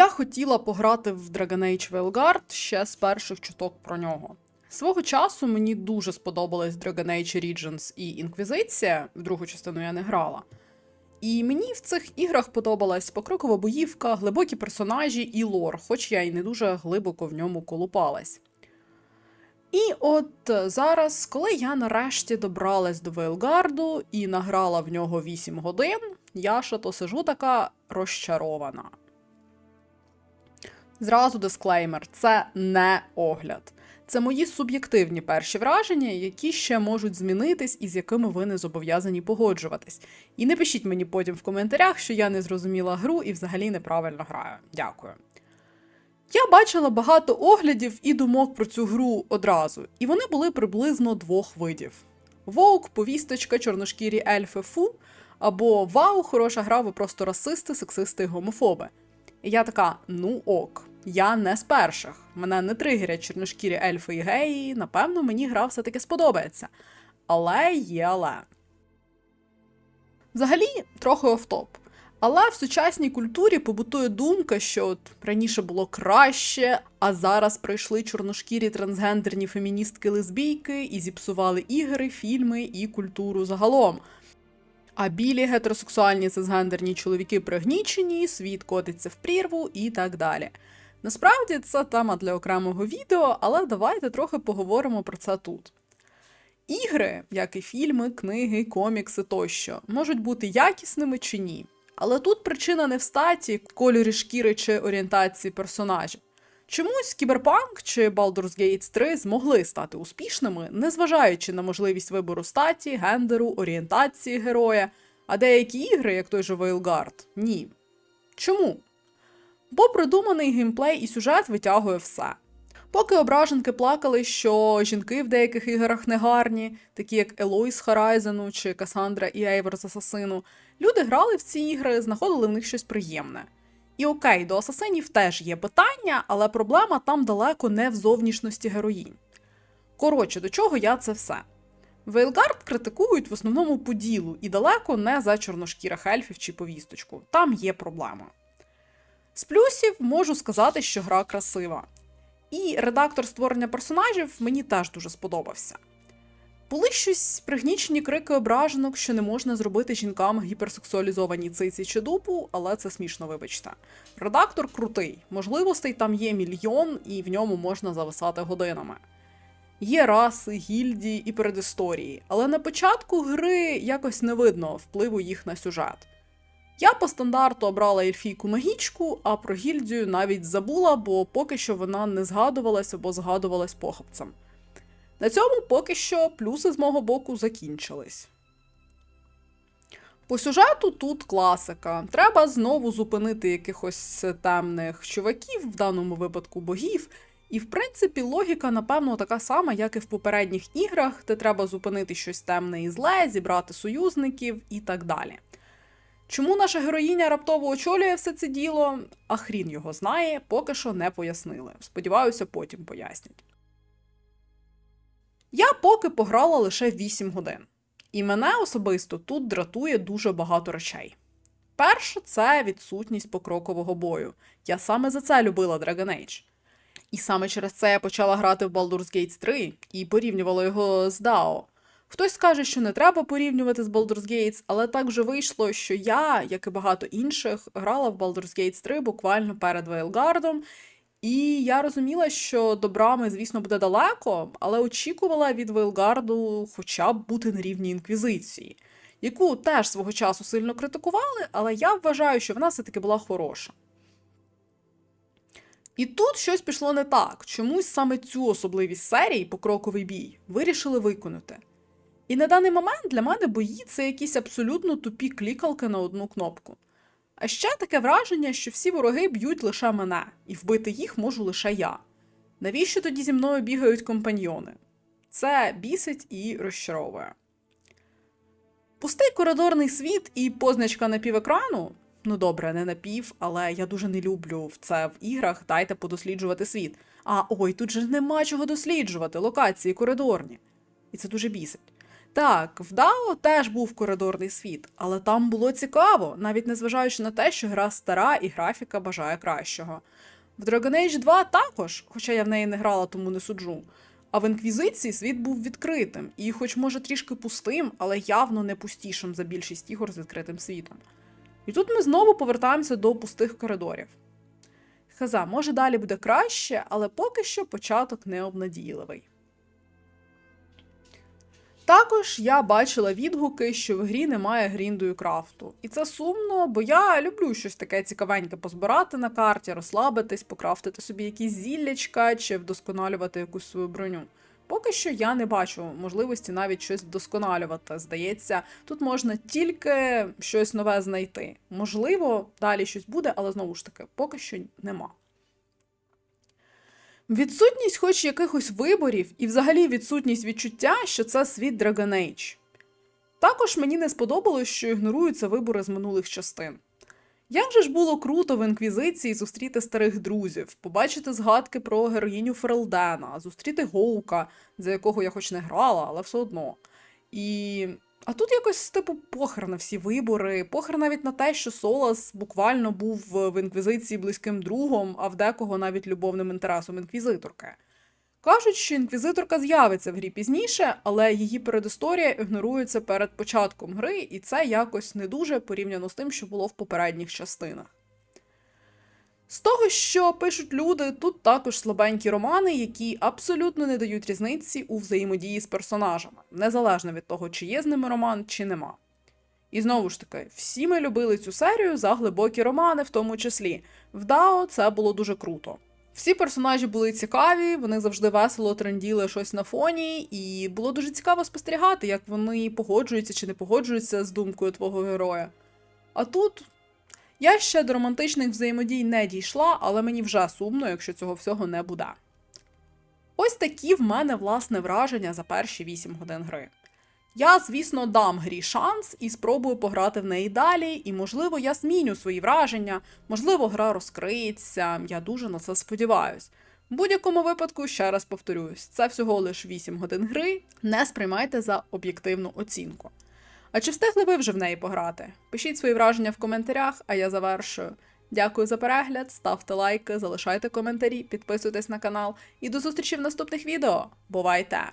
Я хотіла пограти в Dragon Age Veilguard ще з перших чуток про нього. Свого часу мені дуже сподобались Dragon Age Origins і Інквізиція, в другу частину я не грала. І мені в цих іграх подобалась покрокова боївка, глибокі персонажі і лор, хоч я й не дуже глибоко в ньому колупалась. І от зараз, коли я нарешті добралась до Вейлгарду і награла в нього 8 годин, я ще то сижу така розчарована. Зразу дисклеймер: це не огляд. Це мої суб'єктивні перші враження, які ще можуть змінитись і з якими ви не зобов'язані погоджуватись. І не пишіть мені потім в коментарях, що я не зрозуміла гру і взагалі неправильно граю. Дякую. Я бачила багато оглядів і думок про цю гру одразу, і вони були приблизно двох видів: Вовк, повісточка, чорношкірі ельфи фу, або Вау, хороша гра, ви просто расисти, сексисти і гомофоби. І я така: ну ок, я не з перших. Мене не тригерять чорношкірі ельфи і геї. Напевно, мені гра все-таки сподобається. Але є але. Взагалі, трохи офтоп. Але в сучасній культурі побутує думка, що от раніше було краще, а зараз прийшли чорношкірі трансгендерні феміністки-лесбійки і зіпсували ігри, фільми і культуру загалом. А білі гетеросексуальні цисгендерні чоловіки пригнічені, світ котиться в прірву і так далі. Насправді це тема для окремого відео, але давайте трохи поговоримо про це тут. Ігри, як і фільми, книги, комікси тощо, можуть бути якісними чи ні. Але тут причина не в статі, кольорі шкіри чи орієнтації персонажів. Чомусь Кіберпанк чи Baldur's Gate 3 змогли стати успішними, незважаючи на можливість вибору статі, гендеру, орієнтації героя, а деякі ігри, як той же Veilguard, ні. Чому? Бо продуманий геймплей і сюжет витягує все. Поки ображенки плакали, що жінки в деяких іграх не гарні, такі як Елой з Horizon чи Касандра і Ейвор з Асасину, люди грали в ці ігри, знаходили в них щось приємне. І окей, до асасинів теж є питання, але проблема там далеко не в зовнішності героїнь. Коротше, до чого я це все? Вейлгард критикують в основному по ділу і далеко не за чорношкірих ельфів чи повісточку. Там є проблема. З плюсів можу сказати, що гра красива. І редактор створення персонажів мені теж дуже сподобався. Були щось пригнічені крики ображенок, що не можна зробити жінкам гіперсексуалізовані циці чи дупу, але це смішно, вибачте. Редактор крутий, можливостей там є мільйон, і в ньому можна зависати годинами. Є раси, гільдії і передісторії, але на початку гри якось не видно впливу їх на сюжет. Я по стандарту обрала ельфійку магічку, а про гільдію навіть забула, бо поки що вона не згадувалась або згадувалась похопцем. На цьому поки що плюси з мого боку закінчились. По сюжету тут класика. Треба знову зупинити якихось темних чуваків, в даному випадку богів. І, в принципі, логіка, напевно, така сама, як і в попередніх іграх, де треба зупинити щось темне і зле, зібрати союзників і так далі. Чому наша героїня раптово очолює все це діло, а хрін його знає, поки що не пояснили. Сподіваюся, потім пояснять. Я поки пограла лише 8 годин, і мене особисто тут дратує дуже багато речей. Перше, це відсутність покрокового бою. Я саме за це любила Dragon Age. І саме через це я почала грати в Baldur's Gate 3 і порівнювала його з DAO. Хтось скаже, що не треба порівнювати з Baldur's Gates, але так вже вийшло, що я, як і багато інших, грала в Baldur's Gate 3 буквально перед Вейлгардом, і я розуміла, що до брами, звісно, буде далеко, але очікувала від Вейлгарду хоча б бути на рівні інквізиції, яку теж свого часу сильно критикували, але я вважаю, що вона все-таки була хороша. І тут щось пішло не так. Чомусь саме цю особливість серії покроковий бій вирішили виконати. І на даний момент для мене бої це якісь абсолютно тупі клікалки на одну кнопку. А ще таке враження, що всі вороги б'ють лише мене, і вбити їх можу лише я. Навіщо тоді зі мною бігають компаньйони? Це бісить і розчаровує. Пустий коридорний світ і позначка на півекрану. Ну добре, не на пів, але я дуже не люблю це в іграх. Дайте подосліджувати світ. А ой, тут же нема чого досліджувати, локації коридорні. І це дуже бісить. Так, в DAO теж був коридорний світ, але там було цікаво, навіть незважаючи на те, що гра стара і графіка бажає кращого. В Dragon Age 2 також, хоча я в неї не грала, тому не суджу. А в інквізиції світ був відкритим, і, хоч може трішки пустим, але явно не пустішим за більшість ігор з відкритим світом. І тут ми знову повертаємося до пустих коридорів. Хаза, може далі буде краще, але поки що початок не обнадійливий. Також я бачила відгуки, що в грі немає грінду і крафту. І це сумно, бо я люблю щось таке цікавеньке позбирати на карті, розслабитись, покрафтити собі якісь зіллячка чи вдосконалювати якусь свою броню. Поки що я не бачу можливості навіть щось вдосконалювати. Здається, тут можна тільки щось нове знайти. Можливо, далі щось буде, але знову ж таки, поки що нема. Відсутність хоч якихось виборів і взагалі відсутність відчуття, що це світ Dragon Age. Також мені не сподобалось, що ігноруються вибори з минулих частин. Як же ж було круто в інквізиції зустріти старих друзів, побачити згадки про героїню Ферелдена, зустріти Гоука, за якого я хоч не грала, але все одно. І. А тут якось, типу, похер на всі вибори, похер навіть на те, що Солас буквально був в інквізиції близьким другом, а в декого навіть любовним інтересом інквізиторки. Кажуть, що інквізиторка з'явиться в грі пізніше, але її передісторія ігнорується перед початком гри, і це якось не дуже порівняно з тим, що було в попередніх частинах. З того, що пишуть люди, тут також слабенькі романи, які абсолютно не дають різниці у взаємодії з персонажами, незалежно від того, чи є з ними роман, чи нема. І знову ж таки, всі ми любили цю серію за глибокі романи, в тому числі. В Дао це було дуже круто. Всі персонажі були цікаві, вони завжди весело тренділи щось на фоні, і було дуже цікаво спостерігати, як вони погоджуються чи не погоджуються з думкою твого героя. А тут я ще до романтичних взаємодій не дійшла, але мені вже сумно, якщо цього всього не буде. Ось такі в мене власне враження за перші 8 годин гри. Я, звісно, дам грі шанс і спробую пограти в неї далі, і, можливо, я зміню свої враження, можливо, гра розкриється, я дуже на це сподіваюсь. В будь-якому випадку, ще раз повторюсь, це всього лише 8 годин гри, не сприймайте за об'єктивну оцінку. А чи встигли ви вже в неї пограти? Пишіть свої враження в коментарях, а я завершую. Дякую за перегляд, ставте лайки, залишайте коментарі, підписуйтесь на канал і до зустрічі в наступних відео. Бувайте!